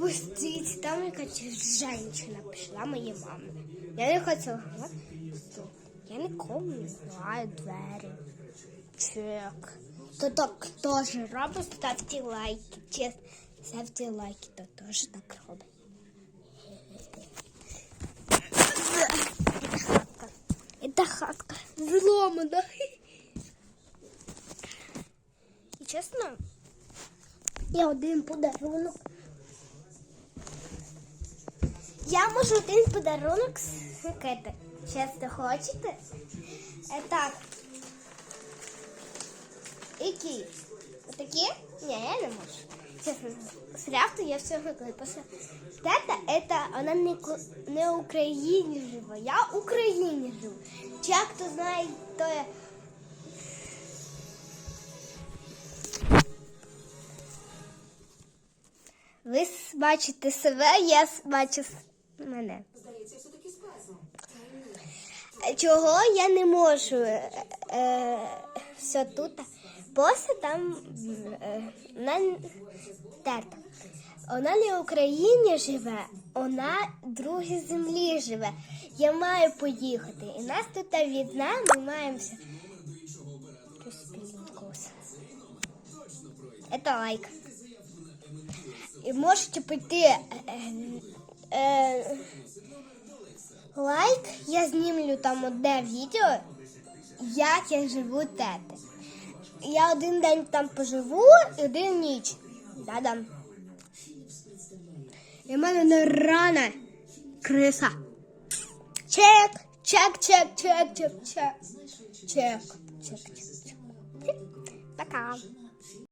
Пустіть, там якась женщина пішла моїй мамі. Я не хотіла. Я нікому не знаю двері. Чек. То так теж робить, ставте лайки. Чесно, ставте лайки, то теж так робить. Это хатка зломана. І чесно, я один подарунок. Я можу один подарунок скати. Чесно, хочете? Е, так. Які? Отакі? Ні, я не можу. Чесно, я все викликала. Тета, это, вона не, не Україні жива, я в Україні живу. Чи хто знає, то я... Ви бачите себе, я с- бачу с- мене. Е, Чого я не можу е, е, все тут? Просто там е, вона н- Вона не в Україні живе, вона в другій землі живе. Я маю поїхати. І нас тут війна, ми маємося. Щось спілкуватися. Лайк. І можете пойти е, лайк, я знімлю там одне відео, як я живу тети. Я один день там поживу і один ніч. Да-да. І в мене не рана криса. Чек, чек, чек, чек, чек. Чек, чек, чек, чек. Пока.